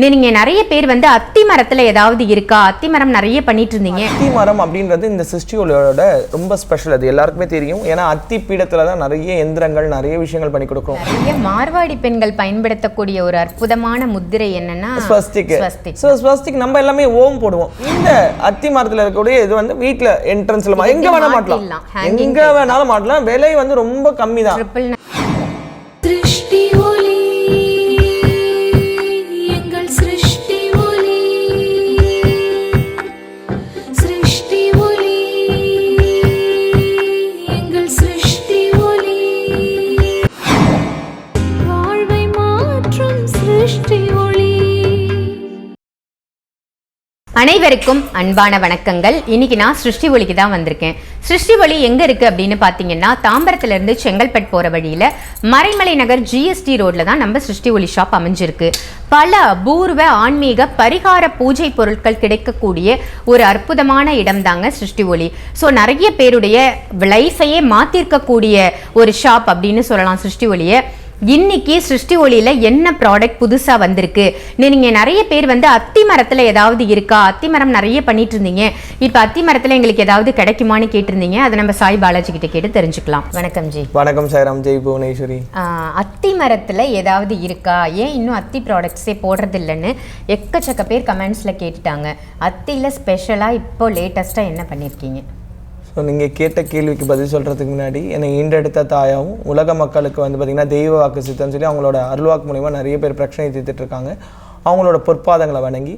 நீங்க நிறைய பேர் வந்து அத்தி மரத்துல ஏதாவது இருக்கா? அத்தி மரம் நிறைய பண்ணிட்டு இருந்தீங்க அத்தி மரம் அப்படின்றது இந்த சிருஷ்டியோட ரொம்ப ஸ்பெஷல் அது எல்லாருக்குமே தெரியும். ஏன்னா அத்தி பீடத்துல தான் நிறைய எந்திரங்கள் நிறைய விஷயங்கள் பண்ணி கொடுக்கும் நிறைய மார்வாடி பெண்கள் பயன்படுத்தக்கூடிய ஒரு அற்புதமான முத்திரை என்னன்னா ஸ்வஸ்திக். ஸ்வஸ்திக். ஸோ ஸ்வஸ்திக் நம்ம எல்லாமே ஓம் போடுவோம். இந்த அத்தி மரத்துல இருக்கக்கூடிய இது வந்து வீட்ல என்ட்ரன்ஸ்ல எங்க வேணா மாட்டலாம். எங்க வேணாலும் மாட்டலாம். விலை வந்து ரொம்ப கம்மி தான் அனைவருக்கும் அன்பான வணக்கங்கள். இன்னைக்கு நான் சிருஷ்டி ஒளிக்கு தான் வந்திருக்கேன். சிருஷ்டி ஒளி எங்கே இருக்கு அப்படின்னு பார்த்தீங்கன்னா தாம்பரத்துல இருந்து செங்கல்பட் போகிற வழியில மறைமலை நகர் ஜிஎஸ்டி ரோட்டில் தான் நம்ம சிருஷ்டி ஒளி ஷாப் அமைஞ்சிருக்கு. பல அபூர்வ ஆன்மீக பரிகார பூஜை பொருட்கள் கிடைக்கக்கூடிய ஒரு அற்புதமான இடம் தாங்க சிருஷ்டி ஒளி. ஸோ நிறைய பேருடைய லைஃபையே மாத்திருக்கக்கூடிய ஒரு ஷாப் அப்படின்னு சொல்லலாம் சிருஷ்டி ஒளியை. இன்னைக்கு சிருஷ்டி ஒளியில என்ன ப்ராடக்ட் புதுசா வந்திருக்கு? நீங்க நிறைய பேர் வந்து அத்தி மரத்துல ஏதாவது இருக்கா? அத்தி மரம் நிறைய பண்ணிட்டு இருந்தீங்க. இப்ப அத்தி மரத்துல எங்களுக்கு ஏதாவது கிடைக்குமான்னு கேட்டிருந்தீங்க. அதை நம்ம சாய் பாலாஜி கிட்ட கேட்டு தெரிஞ்சுக்கலாம். வணக்கம் ஜி. வணக்கம் சாய்ராம் ஜெய் புவனேஸ்வரி அத்தி மரத்துல ஏதாவது இருக்கா? ஏன் இன்னும் அத்தி ப்ராடக்ட்ஸே போடுறது இல்லைன்னு எக்கச்சக்க பேர் கமெண்ட்ஸ்ல கேட்டுட்டாங்க. அத்தியில ஸ்பெஷலா இப்போ லேட்டஸ்டா என்ன பண்ணிருக்கீங்க? ஸோ நீங்கள் கேட்ட கேள்விக்கு பதில் சொல்கிறதுக்கு முன்னாடி என்னை ஈண்டெடுத்த தாயாவும் உலக மக்களுக்கு வந்து பார்த்திங்கன்னா தெய்வ வாக்கு சித்தம்னு சொல்லி அவங்களோட அருள்வாக்கு மூலிமா நிறைய பேர் பிரச்சனை தீர்த்துட்டு இருக்காங்க அவங்களோட பொற்பாதங்களை வணங்கி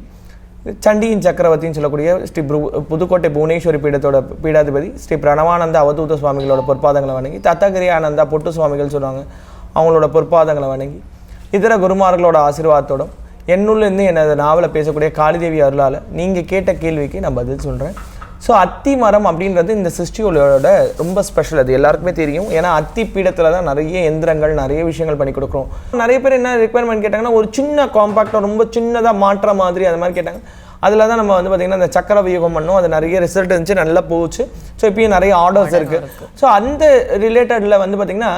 சண்டியின் சக்கரவர்த்தின்னு சொல்லக்கூடிய ஸ்ரீ புதுக்கோட்டை புவனேஸ்வரி பீடத்தோட பீடாதிபதி ஸ்ரீ பிரணவானந்த அவதூத சுவாமிகளோட பொற்பாதங்களை வணங்கி தத்தகிரி ஆனந்தா பொட்டு சுவாமிகள் சொல்லுவாங்க அவங்களோட பொற்பாதங்களை வணங்கி இதர குருமார்களோட ஆசீர்வாதத்தோடும் என்னுள்ளேருந்து எனது நாவலை பேசக்கூடிய காளிதேவி அருளால் நீங்கள் கேட்ட கேள்விக்கு நான் பதில் சொல்கிறேன் ஸோ அத்தி மரம் அப்படின்றது இந்த சிருஷ்டியோட ரொம்ப ஸ்பெஷல் அது எல்லாருக்குமே தெரியும். ஏன்னா அத்தி பீடத்தில் தான் நிறைய எந்திரங்கள் நிறைய விஷயங்கள் பண்ணி கொடுக்குறோம். நிறைய பேர் என்ன ரெக்குவயர்மெண்ட் கேட்டாங்கன்னா ஒரு சின்ன காம்பாக்டாக ரொம்ப சின்னதாக மாற்ற மாதிரி அது மாதிரி கேட்டாங்க. அதில் தான் நம்ம வந்து பார்த்திங்கன்னா அந்த சக்கர வியூகம் பண்ணோம். அது நிறைய ரிசல்ட் இருந்துச்சு நல்லா போச்சு. ஸோ இப்பயும் நிறைய ஆர்டர்ஸ் இருக்குது ஸோ அந்த ரிலேட்டடில் வந்து பார்த்திங்கன்னா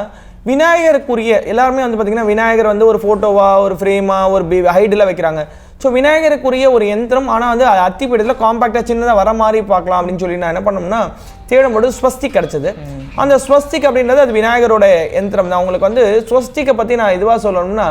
விநாயகருக்குரிய எல்லாருமே வந்து பார்த்திங்கன்னா விநாயகர் வந்து ஒரு ஃபோட்டோவா ஒரு ஃப்ரேமாக ஒரு பி ஹைடில் வைக்கிறாங்க. ஸோ விநாயகருக்குரிய ஒரு யந்திரம் ஆனால் வந்து அத்திப்பீடத்தில் காம்பாக்டாக சின்னதாக வர மாதிரி பார்க்கலாம் அப்படின்னு சொல்லி நான் என்ன பண்ணோம்னா தேடும்போது ஸ்வஸ்திக் கிடச்சிது. அந்த ஸ்வஸ்திக் அப்படின்றது அது விநாயகரோட யந்திரம் தான். உங்களுக்கு வந்து ஸ்வஸ்திக்கை பற்றி நான் இதுவாக சொல்லணும்னா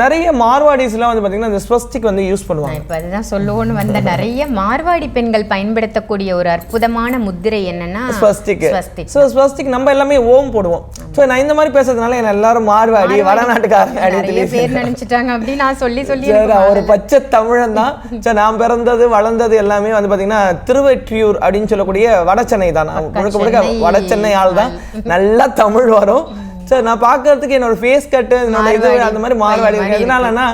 நிறைய மார்வாடிஸ்லாம் வந்து பார்த்திங்கன்னா இந்த ஸ்வஸ்திக் வந்து யூஸ் பண்ணுவாங்க. இப்ப அதுதான் சொல்லுவோன்னு வந்த நிறைய மார்வாடி பெண்கள் பயன்படுத்தக்கூடிய ஒரு அற்புதமான முத்திரை என்னன்னா ஸ்வஸ்திக் ஸோ ஸ்வஸ்திக் நம்ம எல்லாமே ஓம் போடுவோம். ஸோ நான் இந்த மாதிரி பேசுறதுனால என்ன எல்லாரும் மார்வாடி வடநாட்டுக்காரங்க அப்படின்னு பேர் நினைச்சிட்டாங்க அப்படின்னு நான் சொல்லி சொல்லி ஒரு பச்சை தமிழன் தான். சரி நான் பிறந்தது வளர்ந்தது எல்லாமே வந்து பாத்தீங்கன்னா திருவெற்றியூர் அப்படின்னு சொல்லக்கூடிய வடசென்னை தான். முழுக்க முழுக்க சென்னை. வடசென்னை ஆள் தான் நல்லா தமிழ் வரும். சரி நான் பார்க்கறதுக்கு என்னோட ஃபேஸ் கட்டு என்னோட இது அந்த மாதிரி மாதிரி இருக்கு. எதனாலன்னா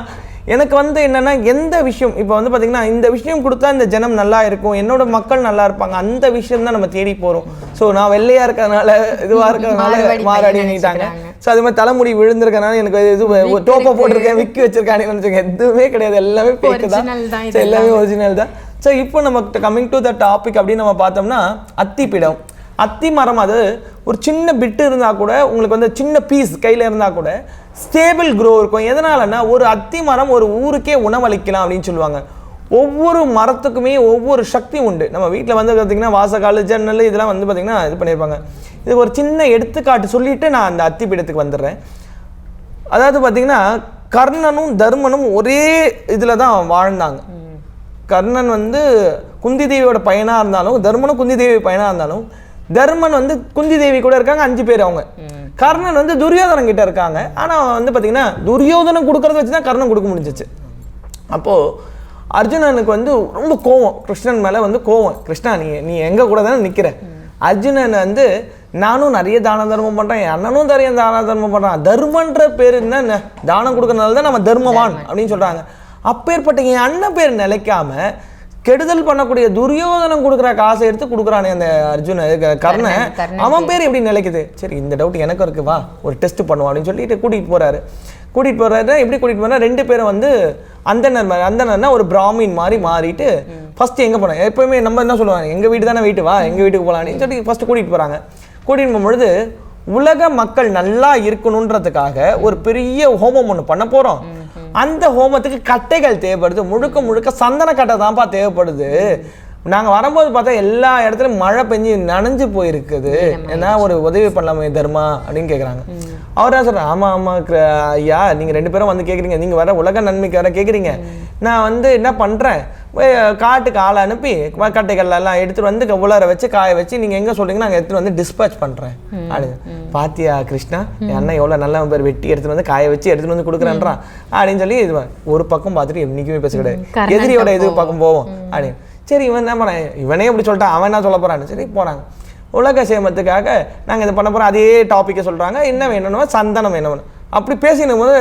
எனக்கு வந்து என்னன்னா எந்த விஷயம் இப்போ வந்து பாத்தீங்கன்னா இந்த விஷயம் கொடுத்தா இந்த ஜனம் நல்லா இருக்கும் என்னோட மக்கள் நல்லா இருப்பாங்க அந்த விஷயம் தான் நம்ம தேடி போறோம். ஸோ நான் வெள்ளையா இருக்கிறதுனால இதுவா இருக்கிறதுனால மாறாடி நினைச்சுக்கிறாங்க. ஸோ அது மாதிரி தலைமுடி விழுந்திருக்கனால எனக்கு இது டோப்பை போட்டிருக்கேன் விக்கி வச்சிருக்கானே நினைச்சுங்க எதுவுமே கிடையாது எல்லாமே ஃபேக் தான். எல்லாமே ஒரிஜினல் தான். ஸோ இப்போ நம்ம கம்மிங் டு த டாபிக் அப்படின்னு நம்ம பார்த்தோம்னா அத்திப்பிடம். அத்தி மரம் அது ஒரு சின்ன பிட்டு இருந்தால் கூட உங்களுக்கு வந்து சின்ன பீஸ் கையில் இருந்தால் கூட ஸ்டேபிள் க்ரோ இருக்கும். எதனாலன்னா ஒரு அத்தி மரம் ஒரு ஊருக்கே உணவளிக்கலாம் அப்படின்னு சொல்லுவாங்க. ஒவ்வொரு மரத்துக்குமே ஒவ்வொரு சக்தி உண்டு. நம்ம வீட்டில் வந்து பார்த்தீங்கன்னா வாசக்கால் ஜன்னல் இதெல்லாம் வந்து பார்த்தீங்கன்னா இது பண்ணியிருப்பாங்க இது ஒரு சின்ன எடுத்துக்காட்டு சொல்லிட்டு நான் அந்த அத்தி பீடத்துக்கு வந்துடுறேன். அதாவது பார்த்தீங்கன்னா கர்ணனும் தர்மனும் ஒரே இதில் தான் வாழ்ந்தாங்க. கர்ணன் வந்து குந்தி தேவியோட பையனாக இருந்தாலும் தர்மனும் குந்தி தேவி பையனாக இருந்தாலும் தர்மன் வந்து குந்தி தேவி கூட இருக்காங்க அஞ்சு பேர் அவங்க. கர்ணன் வந்து துரியோதனன் கிட்ட இருக்காங்க. ஆனால் வந்து பார்த்தீங்கன்னா துரியோதனன் கொடுக்கறத வச்சு தான் கர்ணன் கொடுக்க முடிஞ்சிச்சு. அப்போது அர்ஜுனனுக்கு வந்து ரொம்ப கோவம். கிருஷ்ணன் மேலே வந்து கோவம். கிருஷ்ணா நீ நீ எங்க கூட தானே நிற்கிற அர்ஜுனன் வந்து நானும் நிறைய தான தர்மம் பண்ணுறேன் என் அண்ணனும் நிறைய தான தர்மம் பண்ணுறான் தர்மன்ற பேர் என்ன? தானம் கொடுக்கறனால தான் நம்ம தர்மவான். அப்படின்னு சொல்கிறாங்க அப்பேற்பட்ட என் அண்ணன் பேர் நிலைக்காம கெடுதல் பண்ணக்கூடிய துரியோதனம் கொடுக்குற காசை எடுத்து கொடுக்குறானே அந்த அர்ஜுன கர்ணன். அவன் பேர். எப்படி நிலைக்குது? சரி இந்த டவுட் எனக்கும் இருக்கு வா ஒரு டெஸ்ட் பண்ணுவோம் அப்படின்னு சொல்லிட்டு கூட்டிகிட்டு போறாரு. கூட்டிகிட்டு போறாரு எப்படி கூட்டிகிட்டு போனா ரெண்டு பேரும் வந்து அந்தனர் மாதிரி அந்தனர்னா ஒரு பிராமின் மாதிரி மாறிட்டு ஃபர்ஸ்ட் எங்கே போனாங்க எப்பவுமே நம்ம என்ன சொல்லுவாங்க எங்கள் வீடு தானே வீட்டு வா எங்கள் வீட்டுக்கு போகலான்னு சொல்லி ஃபர்ஸ்ட் கூட்டிகிட்டு போகிறாங்க கூட்டிகிட்டு போகும்பொழுது உலக மக்கள் நல்லா இருக்கணுன்றதுக்காக ஒரு பெரிய ஹோமம் ஒன்று பண்ண போகிறோம் அந்த ஹோமத்துக்கு கட்டைகள் தேவைப்படுது. முழுக்க முழுக்க சந்தன கட்டை தான்ப்பா தேவைப்படுது. நாங்க வரும்போது பார்த்தா எல்லா இடத்துலயும் மழை பெஞ்சு நனைஞ்சு போயிருக்குது. ஏன்னா ஒரு உதவி பண்ணலாமே தர்மா அப்படின்னு கேக்குறாங்க. அவர் தான் சொல்றாரு ஆமா ஆமா கிர- ஐயா நீங்க ரெண்டு பேரும் வந்து கேக்குறீங்க. நீங்க வர உலக நன்மைக்கு வர கேக்குறீங்க. நான் வந்து என்ன பண்றேன்? போய் காட்டுக்கு ஆளை அனுப்பி ம- கட்டைகள் எல்லாம் எடுத்துட்டு வந்து உலர வச்சு காய வச்சு நீங்க எங்க சொல்றீங்க நாங்க எடுத்துட்டு வந்து டிஸ்பேச் பண்றேன். அப்படின்னு. பாத்தியா கிருஷ்ணா என் அண்ணன் எவ்வளவு நல்ல பேர் வெட்டி எடுத்துட்டு வந்து காய வச்சு எடுத்துட்டு வந்து கொடுக்குறேன்றான். அப்படின்னு சொல்லி இது ஒரு பக்கம் பார்த்துட்டு என்னைக்குமே பேச கிடையாது எதிரியோட இது பக்கம் போவோம். அப்படின்னு. சரி இவன் என்ன பண்ண இவனே இப்படி சொல்லிட்டான். அவன் என்ன சொல்ல போறான்னு? சரி போறாங்க. உலக சேமத்துக்காக நாங்க இது பண்ண போறோம். அதே டாப்பிக்கை சொல்றாங்க. என்ன வேணும்னா சந்தனம் வேணும் அப்படி பேசினும் போது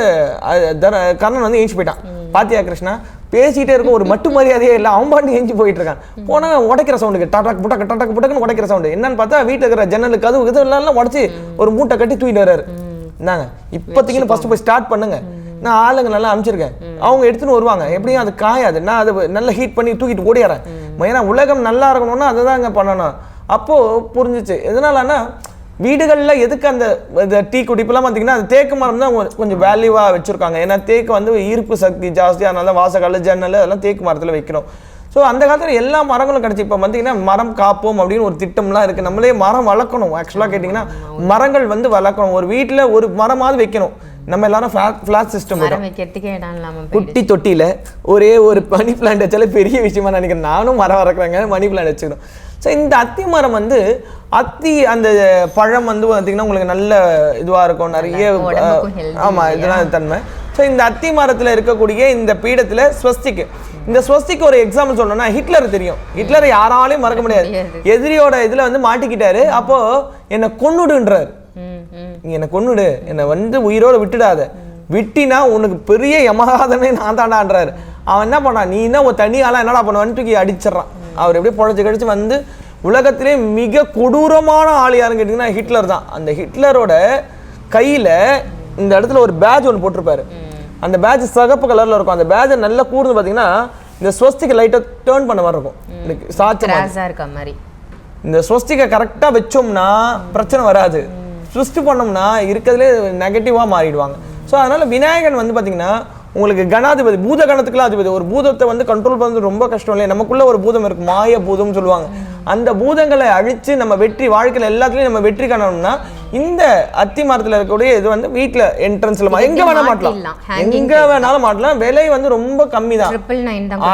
கர்ணன் வந்து ஏஞ்சி போயிட்டான். பாத்தியா கிருஷ்ணா? பேசிட்டே இருக்கும் ஒரு மட்டு மரியாதையே இல்லை. அவன் பாட்டு ஏஞ்சி போயிட்டு இருக்கான். போனா உடைக்கிற சவுண்டுக்கு டாட்டாக்கு புட்டக்கு டாட்டாக்கு புட்டக்குன்னு உடைக்கிற சவுண்டு என்னன்னு பார்த்தா வீட்டுல இருக்கிற ஜன்னல் கதவு இது எல்லாம் உடச்சி ஒரு மூட்டை கட்டி தூக்கிட்டு வர்றாரு. இந்தாங்க. இப்போதைக்குன்னு ஃபர்ஸ்ட் போய் ஸ்டார்ட் பண்ணுங்க. நான் ஆளுங்க நல்லா அனுப்பிச்சிருக்கேன். அவங்க எடுத்துன்னு வருவாங்க. எப்படியும் அது காயாது. நான் அதை நல்லா ஹீட் பண்ணி தூக்கிட்டு ஓடிடுறேன் ஏன்னா உலகம் நல்லா இருக்கணும்னா அதை தாங்க பண்ணணும். அப்போது புரிஞ்சிச்சு. எதனாலன்னா வீடுகளில் எதுக்கு அந்த இந்த டீ குடிப்பெல்லாம் பார்த்தீங்கன்னா அந்த தேக்கு மரம் தான் கொஞ்சம் வேல்யூவாக வச்சுருக்காங்க. ஏன்னா தேக்கு வந்து ஈர்ப்பு சக்தி ஜாஸ்தி. அதனால வாசக்கால் ஜன்னல் அதெல்லாம் தேக்கு மரத்தில் வைக்கணும். ஸோ அந்த காலத்தில் எல்லா மரங்களும் கிடச்சி. இப்போ பார்த்தீங்கன்னா மரம் காப்போம் அப்படின்னு ஒரு திட்டம்லாம் இருக்குது நம்மளே மரம் வளர்க்கணும். ஆக்சுவலாக கேட்டிங்கன்னா மரங்கள் வந்து வளர்க்கணும். ஒரு வீட்டில் ஒரு மரமாவது வைக்கணும். நம்ம எல்லாரும் ஃபிளாட் சிஸ்டம். குட்டி தொட்டியில ஒரே ஒரு மணி பிளான்ட் வச்சாலே பெரிய விஷயமா நினைக்கிறேன். நானும் மரம் வளர்க்குறேங்க மணி பிளான்ட் வச்சுக்கணும். ஸோ இந்த அத்தி மரம் வந்து அத்தி அந்த பழம் வந்து பார்த்தீங்கன்னா உங்களுக்கு நல்ல இதுவா இருக்கும். நிறைய உடம்புக்கும் healthy ஆமா இதெல்லாம் தன்மை. ஸோ இந்த அத்தி மரத்துல இருக்கக்கூடிய இந்த பீடத்துல ஸ்வஸ்திக்கு. இந்த ஸ்வஸ்திக்கு ஒரு எக்ஸாம்பிள் சொல்லணும்னா ஹிட்லர் தெரியும். ஹிட்லரை யாராலையும் மறக்க முடியாது. எதிரியோட இதுல வந்து மாட்டிக்கிட்டாரு. அப்போ என்னை ம். நீ என்னை கொன்னுடு. என்னை வந்து உயிரோட விட்டுடாத. விட்டினா உனக்கு பெரிய யமகாதமே நான் தாண்டான்றாரு. அவன் என்ன பண்ணான்? நீ என்ன ஒரு தனி ஆளா என்னடா பண்ணுவான்னு தூக்கி அடிச்சிடறான். அவர் எப்படியே பொழைச்சு கழிச்சு வந்து உலகத்திலே மிக கொடூரமான ஆள் யாருன்னு கேட்டிங்கன்னா ஹிட்லர் தான். அந்த ஹிட்லரோட கையில இந்த இடத்துல ஒரு பேட்ச் ஒன்று போட்டிருப்பாரு. அந்த பேட்ச் சிகப்பு கலர்ல இருக்கும். அந்த பேட்சை நல்லா கூர்ந்து பார்த்தீங்கன்னா இந்த ஸ்வஸ்திக்கு லைட்டாக டேர்ன் பண்ண மாதிரி இருக்கும். இந்த சாட்சி இருக்க மாதிரி. இந்த ஸ்வஸ்திகை கரெக்டாக வச்சோம்னா பிரச்சனை வராது. ஸ்வஸ்தி பண்ணோம்னா இருக்கிறதுலே நெகட்டிவாக மாறிடுவாங்க. ஸோ அதனால விநாயகன் வந்து பார்த்தீங்கன்னா உங்களுக்கு கணாதிபதி பூத கணத்துக்குலாம் அதிபதி. ஒரு பூதத்தை வந்து கண்ட்ரோல் பண்ணுறது ரொம்ப கஷ்டம் இல்லையா? நமக்குள்ள ஒரு பூதம் இருக்கு மாய பூதம்னு சொல்லுவாங்க. அந்த பூதங்களை அழிச்சு நம்ம வெற்றி வாழ்க்கையில் எல்லாத்துலயும் நம்ம வெற்றி காணணும்னா இந்த அத்தி மரத்துல இருக்கக்கூடிய இது வந்து வீட்டில் என்ட்ரன்ஸ்ல எங்க வேணா மாட்டலாம். எங்க வேணாலும் மாட்டலாம். விலை வந்து ரொம்ப கம்மி தான்.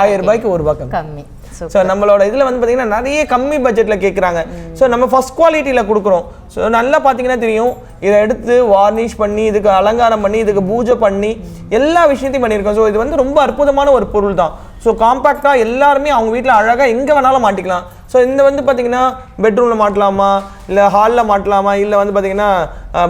ஆயிரம் ரூபாய்க்கு ஒரு ரூபாய் கம்மி. ஸோ நம்மளோட இதில் வந்து பார்த்தீங்கன்னா நிறைய கம்மி பட்ஜெட்டில் கேட்குறாங்க ஸோ நம்ம ஃபர்ஸ்ட் குவாலிட்டியில் கொடுக்குறோம். ஸோ நல்லா பார்த்தீங்கன்னா தெரியும். இதை எடுத்து வார்னிஷ் பண்ணி இதுக்கு அலங்காரம் பண்ணி இதுக்கு பூஜை பண்ணி எல்லா விஷயத்தையும் பண்ணியிருக்கோம். ஸோ இது வந்து ரொம்ப அற்புதமான ஒரு பொருள் தான் ஸோ காம்பாக்டாக எல்லாருமே அவங்க வீட்டில் அழகாக எங்கே வேணாலும் மாட்டிக்கலாம். ஸோ இந்த வந்து பார்த்தீங்கன்னா பெட்ரூமில் மாட்டலாமா? இல்லை ஹாலில் மாட்டலாமா? இல்லை வந்து பார்த்தீங்கன்னா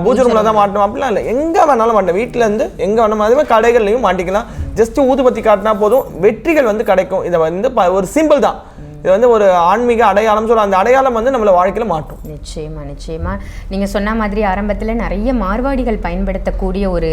பூஜை ரூமில் தான் மாட்டணும்? அப்படிலாம் இல்லை. எங்கே வேணாலும் மாட்டலாம். வீட்டில் இருந்து எங்கே வேணாலும் அதுவே கடைகள்லையும் மாட்டிக்கலாம். ஜஸ்ட் ஊதுபத்தி காட்டினா போதும். வெற்றிகள் வந்து கிடைக்கும். இதை வந்து ஒரு சிம்பிள் தான். இது வந்து ஒரு ஆன்மீக அடையாளம் சொல்ல அந்த அடையாளம் வந்து நம்மள வாழ்க்கையில மாட்டும் நிச்சயமா நிச்சயமா. நீங்க சொன்ன மாதிரி ஆரம்பத்துல நிறைய மார்வாடிகள் பயன்படுத்தக்கூடிய ஒரு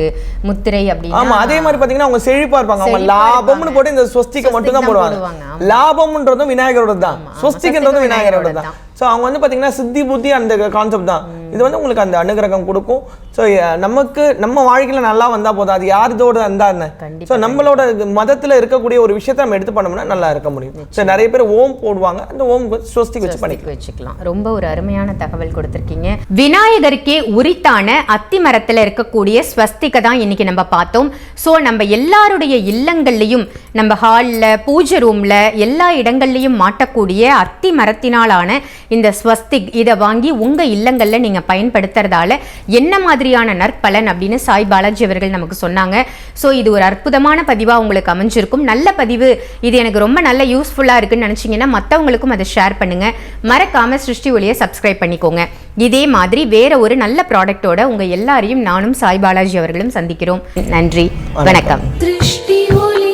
முத்திரை அப்படின்னா ஆமா அதே மாதிரி பாத்தீங்கன்னா அவங்க செழிப்பா இருப்பாங்க. அவங்க லாபம்னு போட்டு இந்த ஸ்வஸ்திகை மட்டும் தான் போடுவாங்க. லாபம்ன்றதும் விநாயகரோட தான் ஸ்வஸ்திகன்றதும் விநாயகரோட தான் ஸோ அவங்க வந்து பாத்தீங்கன்னா சித்தி புத்தி அந்த கான்செப்ட் தான். இது வந்து உங்களுக்கு அந்த அனுகிரகம் கொடுக்கும். ஸோ நமக்கு நம்ம வாழ்க்கையில நல்லா வந்தா போதும். அது யார் இதோட இருந்தா என்ன? ஸோ நம்மளோட மதத்துல இருக்கக்கூடிய ஒரு விஷயத்தை நம்ம எடுத்து பண்ணோம்னா நல்லா இருக்க முடியும். ஸோ நிறைய பேர் ஓம் போடுவாங்க. அந்த ஓம் ஸ்வஸ்திக் வச்சு ஸ்வஸ்திக் வச்சுக்கலாம். ரொம்ப ஒரு அருமையான தகவல் கொடுத்திருக்கீங்க. விநாயகருக்கே உரித்தான அத்தி மரத்துல இருக்கக்கூடிய ஸ்வஸ்திகை தான் இன்னைக்கு நம்ம பார்த்தோம். சோ நம்ம எல்லாருடைய இல்லங்கள்லயும் நம்ம ஹால்ல பூஜை ரூம்ல எல்லா இடங்கள்லயும் மாட்டக்கூடிய அத்தி மரத்தினாலான இந்த ஸ்வஸ்திக் இதை வாங்கி உங்க இல்லங்கள்ல நீங்க பயன்படுத்துறதால என்ன மாதிரியான நற்பலன் அப்படின்னு சாய் பாலாஜி அவர்கள் நமக்கு சொன்னாங்க. ஸோ இது ஒரு அற்புதமான பதிவாக உங்களுக்கு அமைஞ்சிருக்கும். நல்ல பதிவு. இது எனக்கு ரொம்ப நல்ல யூஸ்ஃபுல்லாக இருக்குன்னு நினச்சிங்கன்னா மற்றவங்களுக்கும் அதை ஷேர் பண்ணுங்க. மறக்காம சிருஷ்டி ஒளியை சப்ஸ்கிரைப் பண்ணிக்கோங்க. இதே மாதிரி வேற ஒரு நல்ல ப்ராடக்டோட உங்க எல்லாரையும் நானும் சாய் பாலாஜி அவர்களும் சந்திக்கிறோம். நன்றி. வணக்கம். திருஷ்டி ஒளி